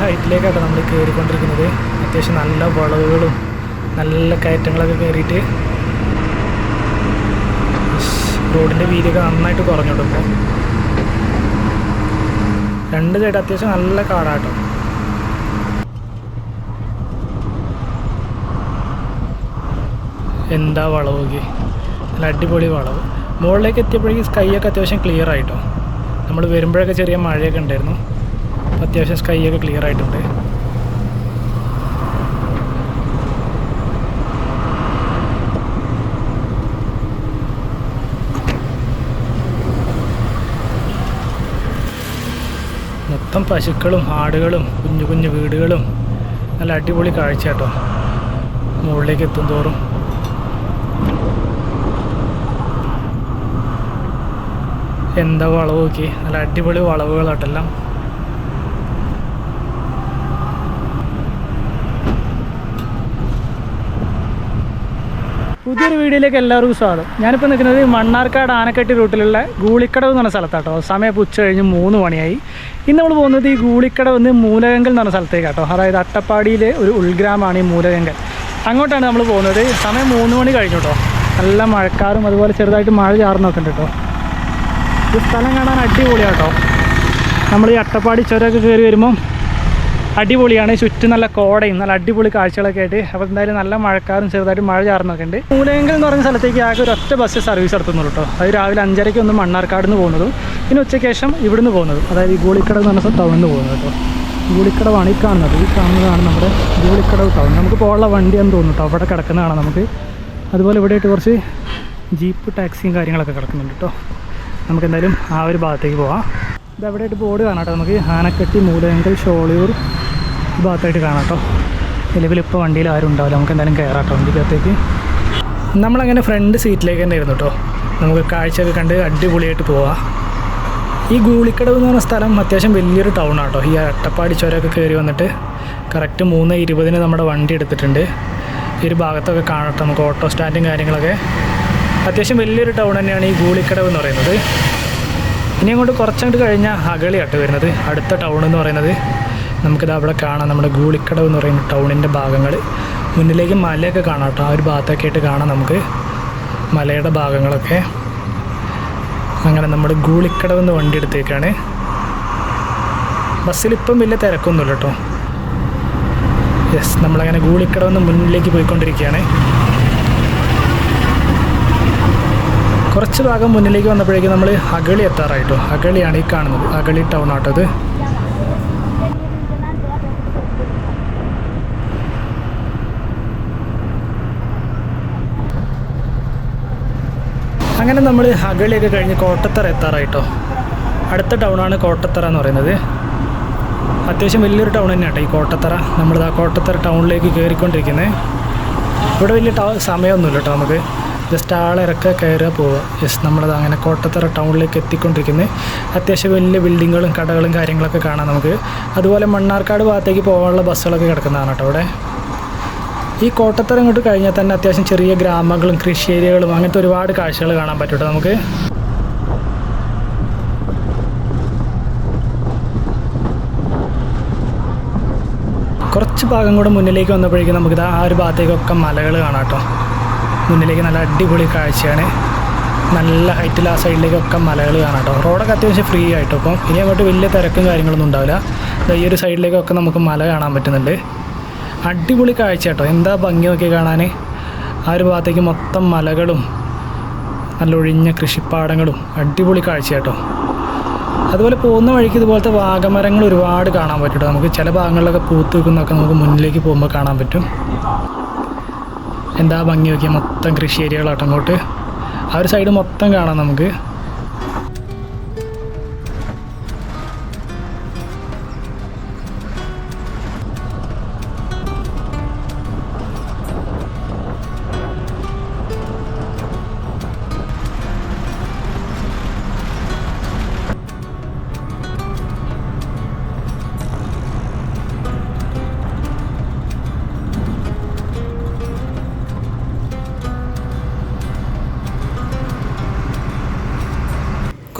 ഹൈറ്റിലേക്കാട്ടോ നമ്മൾ കയറിക്കൊണ്ടിരിക്കുന്നത് അത്യാവശ്യം നല്ല വളവുകളും നല്ല കയറ്റങ്ങളൊക്കെ കയറിയിട്ട് റോഡിന്റെ വീതിയൊക്കെ നന്നായിട്ട് കുറഞ്ഞോട്ടും ഇപ്പോൾ രണ്ട് സൈഡ് അത്യാവശ്യം നല്ല കാടാട്ടോ. എന്താ വളവൊക്കെ നല്ല അടിപൊളി വളവ്. മുകളിലേക്ക് എത്തിയപ്പോഴേക്കും സ്കൈ ഒക്കെ അത്യാവശ്യം ക്ലിയർ ആയിട്ടോ. നമ്മൾ വരുമ്പോഴൊക്കെ ചെറിയ മഴയൊക്കെ ഉണ്ടായിരുന്നു. അത്യാവശ്യം സ്കൈ ഒക്കെ ക്ലിയർ ആയിട്ടുണ്ട്. മൊത്തം പശുക്കളും ആടുകളും കുഞ്ഞു കുഞ്ഞു വീടുകളും നല്ല അടിപൊളി കാഴ്ച കേട്ടോ. മുകളിലേക്ക് എത്തും തോറും. എന്താ വളവ് നോക്കി നല്ല അടിപൊളി വളവുകളാട്ടെല്ലാം പുതിയൊരു വീഡിയോയിലേക്ക് എല്ലാവർക്കും സ്വാഗതം. ഞാനിപ്പോൾ നിൽക്കുന്നത് മണ്ണാർക്കാട് ആനക്കട്ടി റൂട്ടിലുള്ള ഗൂളിക്കടവ് എന്ന് പറഞ്ഞ സ്ഥലത്താട്ടോ. സമയം ഉച്ച കഴിഞ്ഞ് മൂന്ന് മണിയായി. ഇന്ന് നമ്മൾ പോകുന്നത് ഈ ഗൂളിക്കടവ് നിന്ന് മൂലകങ്കൽ എന്ന് പറഞ്ഞ സ്ഥലത്തേക്കാട്ടോ. അതായത് അട്ടപ്പാടിയിലെ ഒരു ഉൾഗ്രാമമാണ് ഈ മൂലകങ്കൽ അങ്ങോട്ടാണ് നമ്മൾ പോകുന്നത്. സമയം മൂന്ന് മണി കഴിഞ്ഞു കേട്ടോ നല്ല മഴക്കാറും അതുപോലെ ചെറുതായിട്ട് മഴ ചാറുന്നൊക്കെ ഉണ്ട് കേട്ടോ. ഈ സ്ഥലം കാണാൻ അടിപൊളിയാട്ടോ. നമ്മൾ ഈ അട്ടപ്പാടി ചുരമൊക്കെ കയറി വരുമ്പം അടിപൊളിയാണ്. ചുറ്റും നല്ല കോടയും നല്ല അടിപൊളി കാഴ്ചകളൊക്കെ ആയിട്ട്. അപ്പോൾ എന്തായാലും നല്ല മഴക്കാരും ചെറുതായിട്ട് മഴ ചാർന്നൊക്കെ ഉണ്ട്. മൂലയെങ്കിൽ എന്ന് പറഞ്ഞ സ്ഥലത്തേക്ക് ആകെ ഒരു ഒറ്റ ബസ് സർവീസ് നടത്തുന്നുള്ളൂ കേട്ടോ അത് രാവിലെ അഞ്ചരയ്ക്ക് ഒന്ന് മണ്ണാർക്കാട് നിന്ന് പോകുന്നതും പിന്നെ ഉച്ചയ്ക്ക് ശേഷം ഇവിടുന്ന് പോകുന്നതും. അതായത് ഈ ഗൂളിക്കടവ് എന്ന് പറഞ്ഞ ടൗണിൽ നിന്ന് പോകുന്നത് കേട്ടോ ഗൂളിക്കടവാണ് ഈ കാണുന്നത്. ഈ കാണുന്നതാണ് നമ്മുടെ ഗൂളിക്കടവ് ടൗൺ നമുക്ക് പോകാനുള്ള വണ്ടിയാന്ന് തോന്നുന്നു കേട്ടോ അവിടെ കിടക്കുന്നതാണ് നമുക്ക്. അതുപോലെ ഇവിടെയായിട്ട് കുറച്ച് ജീപ്പ് ടാക്സിയും കാര്യങ്ങളൊക്കെ കിടക്കുന്നുണ്ട് കേട്ടോ നമുക്ക് എന്തായാലും ആ ഒരു ഭാഗത്തേക്ക് പോവാം. ഇത് അവിടെയായിട്ട് ബോർഡ് കാണാം കേട്ടോ നമുക്ക്. ആനക്കട്ടി മൂലയങ്കൽ ഷോളിയൂർ ഭാഗത്തായിട്ട് കാണാം കേട്ടോ നിലവിൽ ഇപ്പോൾ വണ്ടിയിൽ ആരും ഉണ്ടാവില്ല. നമുക്ക് എന്തായാലും കയറാം കേട്ടോ വണ്ടിക്കകത്തേക്ക് നമ്മളങ്ങനെ ഫ്രണ്ട് സീറ്റിലേക്ക് തന്നെ ഇരുന്നു കേട്ടോ നമുക്ക് കാഴ്ചയൊക്കെ കണ്ട് അടിപൊളിയായിട്ട് പോവാം. ഈ ഗൂളിക്കടവ് എന്ന് പറഞ്ഞ സ്ഥലം അത്യാവശ്യം വലിയൊരു ടൗൺ ആട്ടോ ഈ അട്ടപ്പാടി ചുരമൊക്കെ കയറി വന്നിട്ട് കറക്റ്റ് മൂന്ന് ഇരുപതിന് നമ്മുടെ വണ്ടി എടുത്തിട്ടുണ്ട്. ഈ ഒരു ഭാഗത്തൊക്കെ കാണട്ടെ നമുക്ക് ഓട്ടോ സ്റ്റാൻഡും കാര്യങ്ങളൊക്കെ. അത്യാവശ്യം വലിയൊരു ടൗൺ തന്നെയാണ് ഈ ഗൂളിക്കടവ് എന്ന് പറയുന്നത്. ഇനി അങ്ങോട്ട് കുറച്ചങ്ങോട്ട് കഴിഞ്ഞാൽ അഗളിയാട്ട് വരുന്നത്. അടുത്ത ടൗൺ എന്ന് പറയുന്നത്. നമുക്കിത് അവിടെ കാണാം. നമ്മുടെ ഗൂളിക്കടവ് എന്ന് പറയുന്ന ടൗണിന്റെ ഭാഗങ്ങൾ. മുന്നിലേക്ക് മലയൊക്കെ കാണാം കേട്ടോ. ആ ഒരു ഭാഗത്തൊക്കെ ആയിട്ട് കാണാം നമുക്ക്. മലയുടെ ഭാഗങ്ങളൊക്കെ. അങ്ങനെ നമ്മുടെ ഗൂളിക്കടവ് എന്ന് വണ്ടി എടുത്തേക്കാണ്. ബസ്സിൽ ഇപ്പം വലിയ തിരക്കൊന്നുമില്ല കേട്ടോ. യെസ് നമ്മളങ്ങനെ ഗൂളിക്കടവ് എന്ന് മുന്നിലേക്ക് പോയിക്കൊണ്ടിരിക്കുകയാണ്. കുറച്ച് ഭാഗം മുന്നിലേക്ക് വന്നപ്പോഴേക്കും നമ്മൾ അഗളി എത്താറായിട്ടോ അഗളിയാണ് ഈ കാണുന്നത്. അഗളി ടൗൺ ആട്ടോ ഇത്. അങ്ങനെ നമ്മൾ അഗളിയൊക്കെ കഴിഞ്ഞ് കോട്ടത്തറ എത്താറായിട്ടോ. അടുത്ത ടൗണാണ് കോട്ടത്തറ എന്ന് പറയുന്നത്. അത്യാവശ്യം വലിയൊരു ടൗൺ തന്നെയാട്ടോ ഈ കോട്ടത്തറ. നമ്മൾ ആ കോട്ടത്തറ ടൗണിലേക്ക് കയറിക്കൊണ്ടിരിക്കുന്നത് ഇവിടെ വലിയ ടൗ സമയമൊന്നുമില്ല കേട്ടോ നമുക്ക്. ജസ്റ്റ് ആളിറക്കുക കയറുക പോവുക. യെസ് നമ്മളത് അങ്ങനെ കോട്ടത്തറ ടൗണിലേക്ക് എത്തിക്കൊണ്ടിരിക്കുന്നത് അത്യാവശ്യം വലിയ ബിൽഡിങ്ങുകളും കടകളും കാര്യങ്ങളൊക്കെ കാണാം നമുക്ക്. അതുപോലെ മണ്ണാർക്കാട് ഭാഗത്തേക്ക് പോകാനുള്ള ബസ്സുകളൊക്കെ കിടക്കുന്നതാണ് കേട്ടോ അവിടെ ഈ കോട്ടത്തറ ഇങ്ങോട്ട് കഴിഞ്ഞാൽ തന്നെ അത്യാവശ്യം ചെറിയ ഗ്രാമങ്ങളും കൃഷി ഏരിയകളും അങ്ങനത്തെ ഒരുപാട് കാഴ്ചകൾ കാണാൻ പറ്റൂട്ടോ നമുക്ക്? കുറച്ച് ഭാഗം കൂടെ മുന്നിലേക്ക് വന്നപ്പോഴേക്കും നമുക്ക് ആ ഒരു ഭാഗത്തേക്കൊക്കെ മലകൾ കാണാം കേട്ടോ. മുന്നിലേക്ക് നല്ല അടിപൊളി കാഴ്ചയാണ്. നല്ല ഹൈറ്റിൽ ആ സൈഡിലേക്കൊക്കെ മലകൾ കാണാം കേട്ടോ. റോഡൊക്കെ അത്യാവശ്യം ഫ്രീ ആയിട്ടോ അപ്പം ഇനി അങ്ങോട്ട് വലിയ തിരക്കും കാര്യങ്ങളൊന്നും ഉണ്ടാവില്ല. ഈ ഒരു സൈഡിലേക്കൊക്കെ നമുക്ക് മല കാണാൻ പറ്റുന്നുണ്ട്. അടിപൊളി കാഴ്ച കേട്ടോ. എന്താ ഭംഗി നോക്കി കാണാൻ ആ ഒരു ഭാഗത്തേക്ക് മൊത്തം മലകളും നല്ല ഒഴിഞ്ഞ കൃഷിപ്പാടങ്ങളും. അടിപൊളി കാഴ്ച കേട്ടോ. അതുപോലെ പോകുന്ന വഴിക്ക് ഇതുപോലത്തെ വാഗമരങ്ങൾ ഒരുപാട് കാണാൻ പറ്റും നമുക്ക് ചില ഭാഗങ്ങളിലൊക്കെ പൂത്ത് നിൽക്കുന്നതൊക്കെ നമുക്ക് മുന്നിലേക്ക് പോകുമ്പോൾ കാണാൻ പറ്റും. എന്താ ഭംഗി നോക്കിയാൽ മൊത്തം കൃഷി ഏരിയകളാട്ടോ അങ്ങോട്ട്. ആ ഒരു സൈഡ് മൊത്തം കാണാം നമുക്ക്.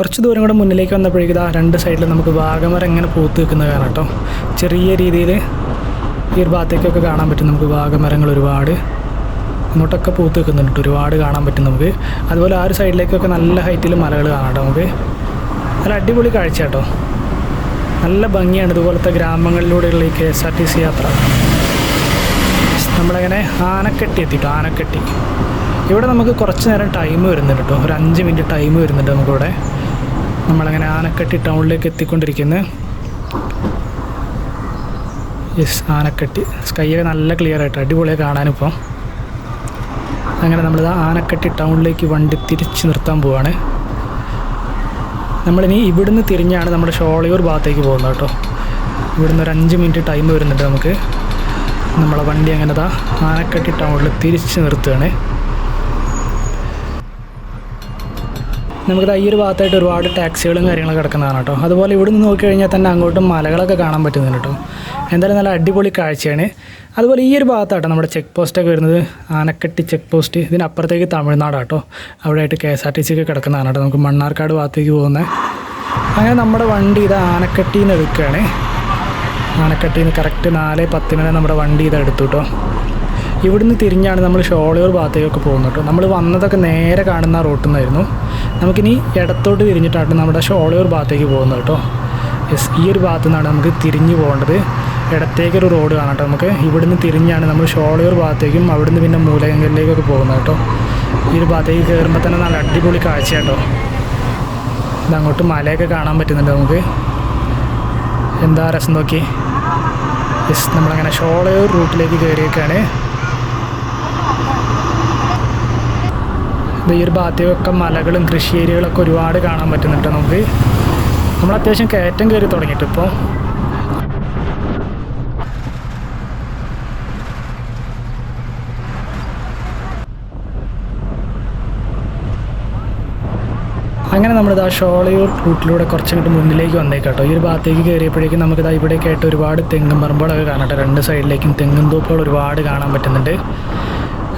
കുറച്ച് ദൂരം കൂടെ മുന്നിലേക്ക് വന്നപ്പോഴേക്കും ഇതാ രണ്ട് സൈഡിൽ നമുക്ക് വാഗമരം ഇങ്ങനെ പൂത്ത് നിൽക്കുന്നത് കാണാം കേട്ടോ. ചെറിയ രീതിയിൽ ഈ ഒരു ഭാഗത്തേക്കൊക്കെ കാണാൻ പറ്റും നമുക്ക് വാഗമരങ്ങൾ ഒരുപാട്. ഇങ്ങോട്ടൊക്കെ പൂത്ത് നിൽക്കുന്നുണ്ട്. ഒരുപാട് കാണാൻ പറ്റും നമുക്ക്. അതുപോലെ ആ ഒരു സൈഡിലേക്കൊക്കെ നല്ല ഹൈറ്റിൽ മലകൾ കാണാം കേട്ടോ നമുക്ക്. നല്ല അടിപൊളി കാഴ്ച കേട്ടോ. നല്ല ഭംഗിയാണ് ഇതുപോലത്തെ ഗ്രാമങ്ങളിലൂടെയുള്ള ഈ K S R T C യാത്ര. നമ്മളങ്ങനെ ആനക്കെട്ടി എത്തിട്ടോ ആനക്കെട്ടി. ഇവിടെ നമുക്ക് കുറച്ച് നേരം ടൈം വരുന്നുണ്ട് കേട്ടോ. ഒരു അഞ്ച് മിനിറ്റ് ടൈം വരുന്നുണ്ട് നമുക്കിവിടെ. നമ്മളങ്ങനെ ആനക്കട്ടി ടൗണിലേക്ക് എത്തിക്കൊണ്ടിരിക്കുന്നത് യെസ് ആനക്കെട്ടി. സ്കൈയൊക്കെ നല്ല ക്ലിയർ ആയിട്ട്. അടിപൊളിയായി കാണാനിപ്പം. അങ്ങനെ നമ്മൾ ആനക്കട്ടി ടൗണിലേക്ക് വണ്ടി തിരിച്ച് നിർത്താൻ പോവാണ്. നമ്മളിനി ഇവിടുന്ന് തിരിഞ്ഞാണ് നമ്മുടെ ഷോളയൂർ ഭാഗത്തേക്ക് പോകുന്നത് കേട്ടോ. ഇവിടുന്ന് ഒരു അഞ്ച് മിനിറ്റ് ടൈം വരുന്നുണ്ട് നമുക്ക്. നമ്മളെ വണ്ടി അങ്ങനെ ദാ ആനക്കെട്ടി ടൗണിൽ തിരിച്ച് നിർത്തുകയാണ്. നമുക്കിത് ഈ ഒരു ഭാഗത്തായിട്ട് ഒരുപാട് ടാക്സികളും കാര്യങ്ങളൊക്കെ കിടക്കുന്നതാണ് കേട്ടോ. അതുപോലെ ഇവിടെ നിന്ന് നോക്കിക്കഴിഞ്ഞാൽ തന്നെ അങ്ങോട്ടും മലകളൊക്കെ കാണാൻ പറ്റുന്നുണ്ട് കേട്ടോ. എന്തായാലും നല്ല അടിപൊളി കാഴ്ചയാണ്. അതുപോലെ ഈ ഒരു ഭാഗത്താട്ടോ നമ്മുടെ ചെക്ക് പോസ്റ്റൊക്കെ വരുന്നത്. Anakatti check post. ഇതിനപ്പുറത്തേക്ക് തമിഴ്നാട് കേട്ടോ. അവിടെയായിട്ട് K S R T C ഒക്കെ കിടക്കുന്നതാണ് കേട്ടോ. നമുക്ക് മണ്ണാർക്കാട് ഭാഗത്തേക്ക് പോകുന്നത് അങ്ങനെ നമ്മുടെ വണ്ടി ഇത് ആനക്കെട്ടിയിൽ നിന്ന് എടുക്കുകയാണ്. ആനക്കട്ടിയിൽ നിന്ന് കറക്റ്റ് നാല് പത്തിനെ നമ്മുടെ വണ്ടി ഇത് എടുത്തു കേട്ടോ. ഇവിടുന്ന് തിരിഞ്ഞാണ് നമ്മൾ ഷോളയൂർ ഭാഗത്തേക്കൊക്കെ പോകുന്നത് കേട്ടോ. നമ്മൾ വന്നതൊക്കെ നേരെ കാണുന്ന റൂട്ടിൽ നിന്നായിരുന്നു നമുക്കിനി ഇടത്തോട്ട് തിരിഞ്ഞിട്ടാണ് നമ്മുടെ ഷോളയൂർ ഭാഗത്തേക്ക് പോകുന്നത് കേട്ടോ. യെസ് ഈ ഒരു ഭാഗത്തു നിന്നാണ് നമുക്ക് തിരിഞ്ഞു പോകേണ്ടത്. ഇടത്തേക്കൊരു റോഡ് കാണാം കേട്ടോ നമുക്ക്. ഇവിടുന്ന് തിരിഞ്ഞാണ് നമ്മൾ ഷോളയൂർ ഭാഗത്തേക്കും അവിടുന്ന് പിന്നെ മൂലകങ്കലിലേക്കൊക്കെ പോകുന്നത് കേട്ടോ. ഈ ഒരു ഭാഗത്തേക്ക് കയറുമ്പോൾ തന്നെ നല്ല അടിപൊളി കാഴ്ച കേട്ടോ. ഇത് അങ്ങോട്ട് മലയൊക്കെ കാണാൻ പറ്റുന്നുണ്ട് നമുക്ക്. എന്താ രസം നോക്കി. യെസ് നമ്മളങ്ങനെ ഷോളയൂർ റൂട്ടിലേക്ക് കയറിയേക്കാണ്. ഈ ഒരു ഭാഗത്തേക്കൊക്കെ മലകളും കൃഷി ഏരിയകളൊക്കെ ഒരുപാട് കാണാൻ പറ്റുന്നുണ്ട് നമുക്ക്. നമ്മൾ അത്യാവശ്യം കയറ്റം കയറി തുടങ്ങിയിട്ട് ഇപ്പോൾ അങ്ങനെ നമ്മളിത് ആ ഷോളയൂർ റൂട്ടിലൂടെ കുറച്ചങ്ങോട്ട് മുന്നിലേക്ക് വന്നേക്കാട്ടോ ഈ ഒരു ഭാഗത്തേക്ക് കയറിയപ്പോഴേക്കും നമുക്കിതാ ഇവിടേക്ക് ആയിട്ട് ഒരുപാട് തെങ്ങും പറമ്പുകളൊക്കെ കാണട്ടെ രണ്ട് സൈഡിലേക്കും തെങ്ങും തോപ്പുകൾ ഒരുപാട് കാണാൻ പറ്റുന്നുണ്ട്.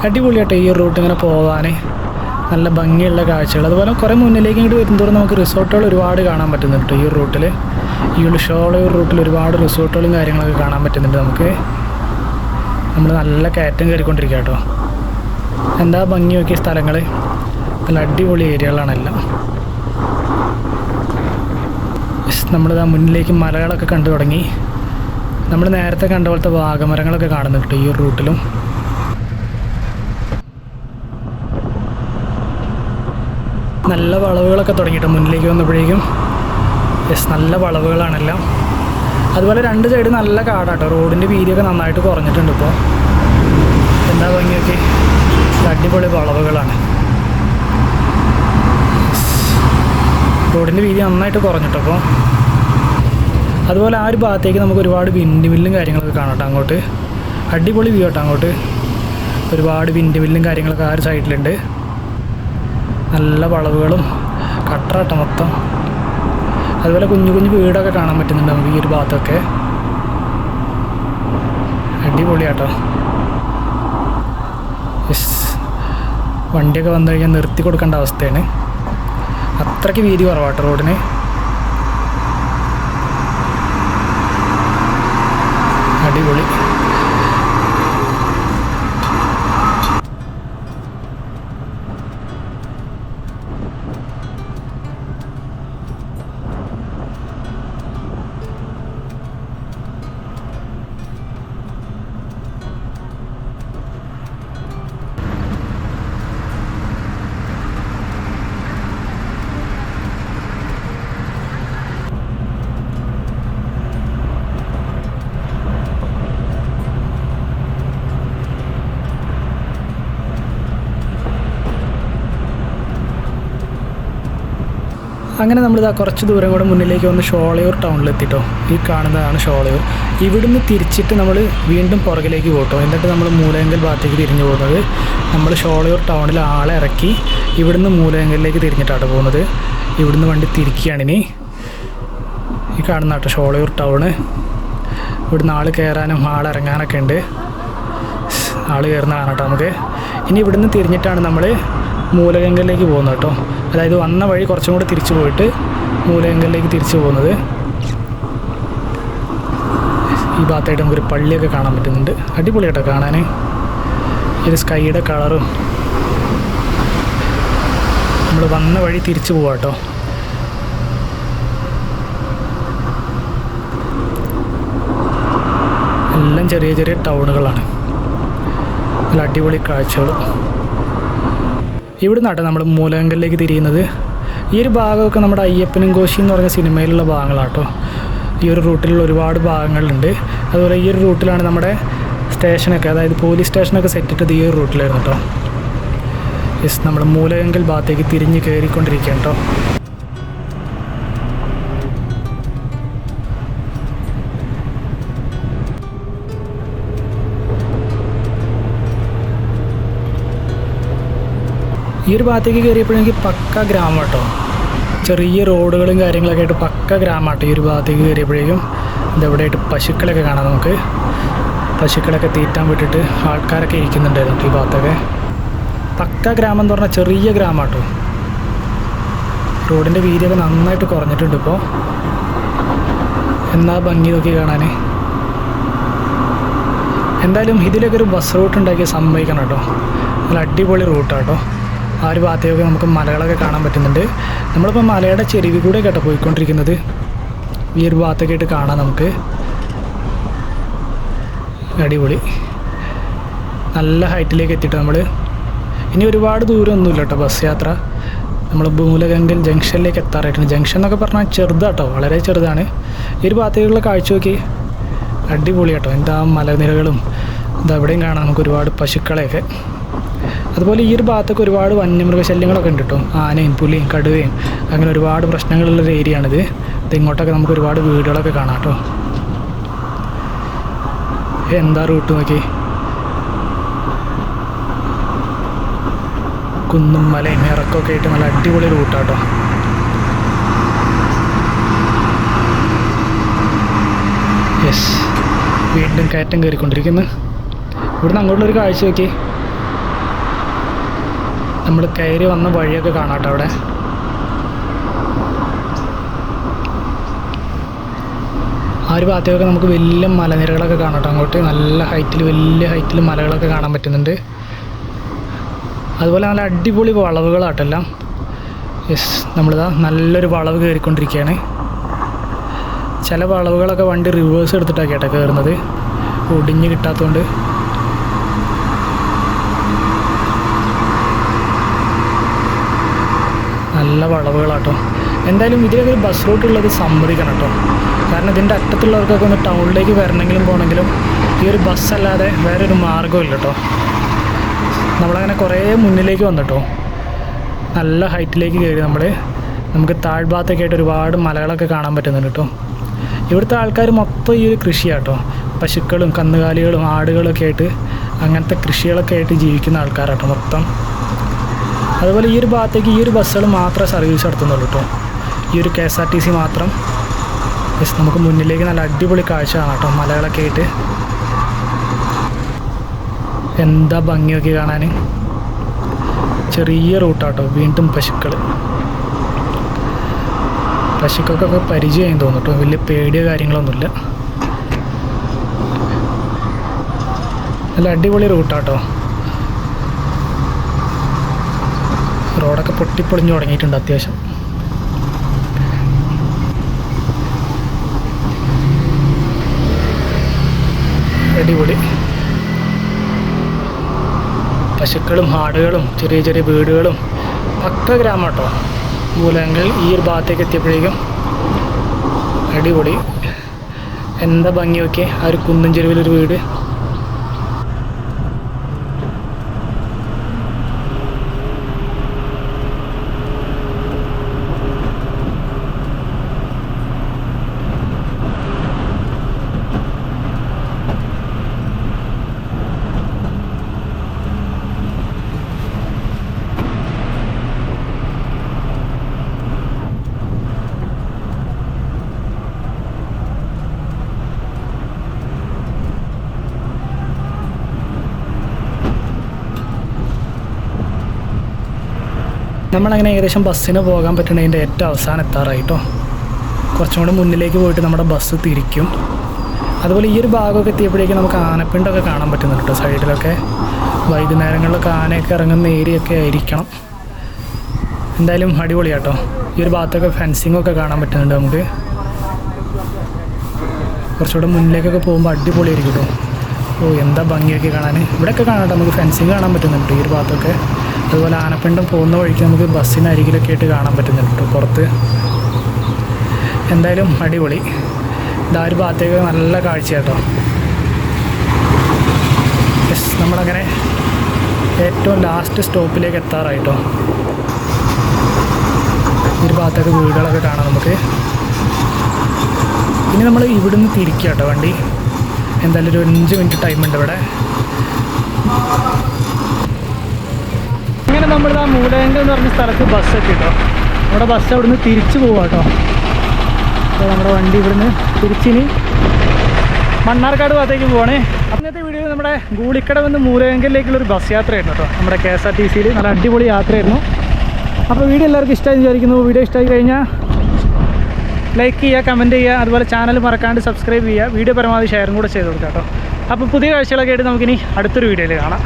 അടിപൊളിയാട്ടോ ഈ റൂട്ട് ഇങ്ങനെ പോകാൻ നല്ല ഭംഗിയുള്ള കാഴ്ചകൾ. അതുപോലെ കുറേ മുന്നിലേക്ക് ഇങ്ങോട്ട് വരുന്നതോറും നമുക്ക് റിസോർട്ടുകൾ ഒരുപാട് കാണാൻ പറ്റുന്നുണ്ട് ഈ റൂട്ടിൽ ഈ ഒരു ഷോളയൂർ റൂട്ടിൽ ഒരുപാട് റിസോർട്ടുകളും കാര്യങ്ങളൊക്കെ കാണാൻ പറ്റുന്നുണ്ട് നമുക്ക്. നമ്മൾ നല്ല കയറ്റം കയറിക്കൊണ്ടിരിക്കുക കേട്ടോ. എന്താ ഭംഗി നോക്കിയ സ്ഥലങ്ങൾ നല്ല അടിപൊളി ഏരിയകളാണെല്ലാം. നമ്മളിതാ മുന്നിലേക്ക് മലകളൊക്കെ കണ്ടു തുടങ്ങി. നമ്മൾ നേരത്തെ കണ്ട പോലത്തെ വാഗമരങ്ങളൊക്കെ കാണുന്നുണ്ട് ഈ ഒരു റൂട്ടിലും. നല്ല വളവുകളൊക്കെ തുടങ്ങിയിട്ട് മുന്നിലേക്ക് വന്നപ്പോഴേക്കും യെസ് നല്ല വളവുകളാണെല്ലാം. അതുപോലെ രണ്ട് സൈഡ് നല്ല കാടാട്ടോ. റോഡിന്റെ വീതിയൊക്കെ നന്നായിട്ട് കുറഞ്ഞിട്ടുണ്ട് ഇപ്പോൾ എന്താ ഭംഗിയൊക്കെ? അടിപൊളി വളവുകളാണ്. റോഡിന്റെ വീതി നന്നായിട്ട് കുറഞ്ഞിട്ടോ അപ്പോൾ അതുപോലെ ആ ഒരു ഭാഗത്തേക്ക് നമുക്ക് ഒരുപാട് വിൻഡ് മില്ലും കാര്യങ്ങളൊക്കെ കാണാം അങ്ങോട്ട്. അടിപൊളി വ്യൂ കേട്ടോ അങ്ങോട്ട്. ഒരുപാട് വിൻഡ് മില്ലും കാര്യങ്ങളൊക്കെ ആ ഒരു സൈഡിലുണ്ട് നല്ല വളവുകളും കട്ടറാട്ടോ മൊത്തം. അതുപോലെ കുഞ്ഞു കുഞ്ഞു വീടൊക്കെ കാണാൻ പറ്റുന്നുണ്ട് നമുക്ക് ഈ ഒരു ഭാഗത്തൊക്കെ. അടിപൊളിയാട്ടോ. യെസ്. വണ്ടിയൊക്കെ വന്നു കഴിഞ്ഞാൽ നിർത്തി കൊടുക്കേണ്ട അവസ്ഥയാണ്. അത്രയ്ക്ക് വീതി കുറവാട്ടോ റോഡിന്. അടിപൊളി. അങ്ങനെ നമ്മളിതാ കുറച്ച് ദൂരം കൂടെ മുന്നിലേക്ക് വന്ന് ഷോളയൂർ ടൗണിലെത്തിട്ടോ. ഈ കാണുന്നതാണ് ഷോളയൂർ. ഇവിടുന്ന് തിരിച്ചിട്ട് നമ്മൾ വീണ്ടും പുറകിലേക്ക് പോട്ടോ. എന്നിട്ട് നമ്മൾ മൂലയങ്കൽ ഭാഗത്തേക്ക് തിരിഞ്ഞു പോകുന്നത് നമ്മൾ ഷോളയൂർ ടൗണിൽ ആളെ ഇറക്കി ഇവിടുന്ന് മൂലയങ്കലിലേക്ക് തിരിഞ്ഞിട്ടാണ് പോകുന്നത്. ഇവിടുന്ന് വണ്ടി തിരിക്കുകയാണ് ഇനി. ഈ കാണുന്ന കേട്ടോ ഷോളയൂർ ടൗണ്. ഇവിടുന്ന് ആൾ കയറാനും ആൾ ഇറങ്ങാനൊക്കെ ഉണ്ട്. ആൾ കയറുന്ന കാണാട്ടോ നമുക്ക്. ഇനി ഇവിടുന്ന് തിരിഞ്ഞിട്ടാണ് നമ്മൾ മൂലകങ്കലിലേക്ക് പോകുന്നത് കേട്ടോ. അതായത് വന്ന വഴി കുറച്ചും കൂടെ തിരിച്ചു പോയിട്ട് മൂലകങ്കലിലേക്ക് തിരിച്ചു പോകുന്നത്. ഈ ഭാഗത്തായിട്ട് നമുക്കൊരു പള്ളിയൊക്കെ കാണാൻ പറ്റുന്നുണ്ട്. അടിപൊളി കേട്ടോ കാണാൻ ഒരു സ്കൈയുടെ കളറും. നമ്മൾ വന്ന വഴി തിരിച്ചു പോവാം കേട്ടോ. എല്ലാം ചെറിയ ചെറിയ ടൗണുകളാണ്. നല്ല അടിപൊളി കാഴ്ചകൾ ഇവിടെ നമ്മൾ മൂലങ്കലിലേക്ക് തിരിയുന്നത്. ഈ ഒരു ഭാഗമൊക്കെ നമ്മുടെ അയ്യപ്പനും കോശി എന്ന് പറഞ്ഞ സിനിമയിലുള്ള ഭാഗങ്ങളാട്ടോ. ഈ ഒരു റൂട്ടിലുള്ള ഒരുപാട് ഭാഗങ്ങളുണ്ട്. അതുപോലെ ഈ ഒരു റൂട്ടിലാണ് നമ്മുടെ സ്റ്റേഷനൊക്കെ അതായത് പോലീസ് സ്റ്റേഷനൊക്കെ സെറ്റ് ഇട്ടത് ഈ ഒരു റൂട്ടിലായിരുന്നു കേട്ടോ. യെസ് നമ്മൾ മൂലകങ്കൽ ഭാഗത്തേക്ക് തിരിഞ്ഞ് കയറിക്കൊണ്ടിരിക്കുകയാണ് കേട്ടോ. ഈ ഒരു ഭാഗത്തേക്ക് കയറിയപ്പോഴെനിക്ക് പക്ക ഗ്രാമം കേട്ടോ ചെറിയ റോഡുകളും കാര്യങ്ങളൊക്കെ ആയിട്ട് പക്ക ഗ്രാമമാട്ടോ ഈ ഒരു ഭാഗത്തേക്ക് കയറിയപ്പോഴേക്കും. ഇതെവിടെയായിട്ട് പശുക്കളൊക്കെ കാണാം നമുക്ക്. പശുക്കളൊക്കെ തീറ്റാൻ വിട്ടിട്ട് ആൾക്കാരൊക്കെ ഇരിക്കുന്നുണ്ടായിരുന്നു ഈ ഭാഗത്തൊക്കെ. പക്ക ഗ്രാമം എന്ന് പറഞ്ഞാൽ ചെറിയ ഗ്രാമം കേട്ടോ റോഡിന്റെ വീതിയൊക്കെ നന്നായിട്ട് കുറഞ്ഞിട്ടുണ്ട് ഇപ്പോൾ. എന്നാ ഭംഗി നോക്കി കാണാൻ? എന്തായാലും ഇതിലൊക്കെ ഒരു ബസ് റൂട്ട് ഉണ്ടാക്കി സമ്മതിക്കണം കേട്ടോ. നല്ല അടിപൊളി റൂട്ടാട്ടോ. ആ ഒരു ഭാഗത്തേക്ക് നമുക്ക് മലകളൊക്കെ കാണാൻ പറ്റുന്നുണ്ട്. നമ്മളിപ്പോൾ മലയുടെ ചെരുവി കൂടെ കേട്ടോ പോയിക്കൊണ്ടിരിക്കുന്നത്. ഈ ഒരു ഭാഗത്തൊക്കെ ആയിട്ട് കാണാം നമുക്ക്. അടിപൊളി. നല്ല ഹൈറ്റിലേക്ക് എത്തിയിട്ട് നമ്മൾ ഇനി ഒരുപാട് ദൂരമൊന്നുമില്ല കേട്ടോ ബസ് യാത്ര. നമ്മൾ മൂലഗംഗൽ ജംഗ്ഷനിലേക്ക് എത്താറായിട്ടുണ്ട്. ജംഗ്ഷൻ എന്നൊക്കെ പറഞ്ഞാൽ ചെറുതാട്ടോ വളരെ ചെറുതാണ്. ഈ ഒരു ഭാഗത്തേക്കുള്ള കാഴ്ച നോക്കി. അടിപൊളി കേട്ടോ. എന്താ മലനിരകളും ഇതാ എവിടെയും കാണാം നമുക്ക് ഒരുപാട് പശുക്കളെയൊക്കെ. അതുപോലെ ഈ ഒരു ഭാഗത്തൊക്കെ ഒരുപാട് വന്യമൃഗശല്യങ്ങളൊക്കെ ഉണ്ട് കേട്ടോ. ആനയും പുലിയും കടുവയും അങ്ങനെ ഒരുപാട് പ്രശ്നങ്ങളുള്ള ഒരു ഏരിയ ആണിത്. ഇങ്ങോട്ടൊക്കെ നമുക്ക് ഒരുപാട് വീടുകളൊക്കെ കാണാം കേട്ടോ. എന്താ റൂട്ട് നോക്കി? കുന്നും മലയും ഇറക്കമൊക്കെ ആയിട്ട് നല്ല അടിപൊളി റൂട്ടാട്ടോ യെസ് വീണ്ടും കയറ്റം കയറിക്കൊണ്ടിരിക്കുന്നു. ഇവിടുന്ന് അങ്ങോട്ടുള്ളൊരു കാഴ്ച നോക്കി. നമ്മൾ കയറി വന്ന വഴിയൊക്കെ കാണാട്ടോ അവിടെ. ആ ഒരു ഭാഗത്തേക്കൊക്കെ നമുക്ക് വലിയ മലനിരകളൊക്കെ കാണാട്ടോ. അങ്ങോട്ട് നല്ല ഹൈറ്റിൽ വലിയ ഹൈറ്റിൽ മലകളൊക്കെ കാണാൻ പറ്റുന്നുണ്ട്. അതുപോലെ നല്ല അടിപൊളി വളവുകളാട്ടെല്ലാം യെസ് നമ്മളിതാ നല്ലൊരു വളവ് കയറിക്കൊണ്ടിരിക്കുകയാണ്. ചില വളവുകളൊക്കെ വണ്ടി റിവേഴ്സ് എടുത്തിട്ടാണ് കേട്ടോ കയറുന്നത്. ഒടിഞ്ഞ് കിട്ടാത്തതുകൊണ്ട് നല്ല വളവുകളാട്ടോ. എന്തായാലും ഇതിലൊരു ബസ് റൂട്ട് ഉള്ളത് സമ്മതിക്കണം കേട്ടോ കാരണം ഇതിന്റെ അറ്റത്തുള്ളവർക്കൊക്കെ ഒന്ന് ടൗണിലേക്ക് വരണമെങ്കിലും പോകണമെങ്കിലും ഈ ഒരു ബസ് അല്ലാതെ വേറെ ഒരു മാർഗമില്ല കേട്ടോ നമ്മളങ്ങനെ കുറേ മുന്നിലേക്ക് വന്നിട്ടോ നല്ല ഹൈറ്റിലേക്ക് കയറി നമ്മൾ നമുക്ക് താഴ്ഭാഗത്തൊക്കെ ആയിട്ട് ഒരുപാട് മലകളൊക്കെ കാണാൻ പറ്റുന്നുണ്ട് കേട്ടോ ഇവിടുത്തെ ആൾക്കാർ മൊത്തം ഈ ഒരു കൃഷിയാട്ടോ പശുക്കളും കന്നുകാലികളും ആടുകളൊക്കെ ആയിട്ട് അങ്ങനത്തെ കൃഷികളൊക്കെ ആയിട്ട് ജീവിക്കുന്ന ആൾക്കാരാട്ടോ മൊത്തം. അതുപോലെ ഈ ഒരു ഭാഗത്തേക്ക് ഈ ഒരു ബസ്സുകൾ മാത്രമേ സർവീസ് നടത്തുന്നുള്ളൂ കേട്ടോ. ഈ ഒരു K S R T C മാത്രം. യെസ് നമുക്ക് മുന്നിലേക്ക് നല്ല അടിപൊളി കാഴ്ച കാണാം കേട്ടോ മലകളൊക്കെ ആയിട്ട്. എന്താ ഭംഗിയൊക്കെ കാണാൻ ചെറിയ റൂട്ടാട്ടോ വീണ്ടും പശുക്കൾ പശുക്കൾക്കൊക്കെ പരിചയം തോന്നും കേട്ടോ വലിയ പേടിയോ കാര്യങ്ങളൊന്നുമില്ല. നല്ല അടിപൊളി റൂട്ടാട്ടോ റോഡൊക്കെ പൊട്ടിപ്പൊളിഞ്ഞു തുടങ്ങിയിട്ടുണ്ട് അത്യാവശ്യം. അടിപൊളി. പശുക്കളും ആടുകളും ചെറിയ ചെറിയ വീടുകളും പക്ക ഗ്രാമം കേട്ടോ. മൂലങ്ങൾ ഈ ഒരു ഭാഗത്തേക്ക് എത്തിയപ്പോഴേക്കും അടിപൊളി. എന്താ ഭംഗിയൊക്കെ ആ ഒരു കുന്നും ചെരുവിലൊരു വീട്. നമ്മളങ്ങനെ ഏകദേശം ബസ്സിന് പോകാൻ പറ്റുന്നതിന്റെ ഏറ്റവും അവസാനം എത്താറായിട്ടോ. കുറച്ചും കൂടെ മുന്നിലേക്ക് പോയിട്ട് നമ്മുടെ ബസ് തിരിക്കും. അതുപോലെ ഈ ഒരു ഭാഗമൊക്കെ എത്തിയപ്പോഴേക്കും നമുക്ക് ആനപ്പിണ്ടൊക്കെ കാണാൻ പറ്റുന്നുണ്ട് കേട്ടോ സൈഡിലൊക്കെ. വൈകുന്നേരങ്ങളിലൊക്കെ ആനയൊക്കെ ഇറങ്ങുന്ന ഏരിയ ഒക്കെ ആയിരിക്കണം. എന്തായാലും അടിപൊളിയാട്ടോ. ഈ ഒരു ഭാഗത്തൊക്കെ ഫെൻസിങ് ഒക്കെ കാണാൻ പറ്റുന്നുണ്ട് നമുക്ക്. കുറച്ചുകൂടെ മുന്നിലേക്കൊക്കെ പോകുമ്പോൾ അടിപൊളിയായിരിക്കും കേട്ടോ. ഓ എന്താ ഭംഗിയൊക്കെ കാണാൻ? ഇവിടെയൊക്കെ കാണാം നമുക്ക് ഫെൻസിങ് കാണാൻ പറ്റുന്നുണ്ട് ഈ ഒരു ഭാഗത്തൊക്കെ. അതുപോലെ ആനപ്പിണ്ടം പോകുന്ന വഴിക്ക് നമുക്ക് ബസ്സിന് അരികിലൊക്കെ ആയിട്ട് കാണാൻ പറ്റുന്നുണ്ട് കേട്ടോ പുറത്ത്. എന്തായാലും അടിപൊളി. ഇതാ ഒരു ഭാഗത്തേക്ക് നല്ല കാഴ്ചയാട്ടോ. യെസ് നമ്മളങ്ങനെ ഏറ്റവും ലാസ്റ്റ് സ്റ്റോപ്പിലേക്ക് എത്താറായിട്ടോ. ഒരു ഭാഗത്തൊക്കെ വീടുകളൊക്കെ കാണാം നമുക്ക്. ഇനി നമ്മൾ ഇവിടുന്ന് തിരിക്കുക കേട്ടോ വണ്ടി. എന്തായാലും ഒരു അഞ്ച് മിനിറ്റ് ഉണ്ട് ഇവിടെ. ഇങ്ങനെ നമ്മൾ ആ മൂലയങ്ക എന്ന് പറഞ്ഞ സ്ഥലത്ത് ബസ് കേട്ടോ നമ്മുടെ ബസ് അവിടുന്ന് തിരിച്ചു പോവാ കേട്ടോ അപ്പോൾ നമ്മുടെ വണ്ടി ഇവിടുന്ന് തിരിച്ചിനി മണ്ണാർക്കാട് ഭാഗത്തേക്ക് പോവാണേ. അന്നത്തെ വീഡിയോ നമ്മുടെ ഗൂളിക്കട നിന്ന് മൂലയങ്കലിലേക്കുള്ള ഒരു ബസ് യാത്രയായിരുന്നു കേട്ടോ നമ്മുടെ കെ എസ് ആർ ടി സിയിൽ നല്ല അടിപൊളി യാത്രയായിരുന്നു. അപ്പോൾ വീഡിയോ എല്ലാവർക്കും ഇഷ്ടമായി വിചാരിക്കുന്നു. വീഡിയോ ഇഷ്ടമായി കഴിഞ്ഞാൽ ലൈക്ക് ചെയ്യുക കമന്റ് ചെയ്യുക അതുപോലെ ചാനൽ മറക്കാണ്ട് സബ്സ്ക്രൈബ് ചെയ്യുക. വീഡിയോ പരമാവധി ഷെയറും കൂടെ ചെയ്ത് കൊടുക്കാം കേട്ടോ. അപ്പോൾ പുതിയ കാഴ്ചകളൊക്കെ ആയിട്ട് നമുക്കിനി അടുത്തൊരു വീഡിയോയിൽ കാണാം.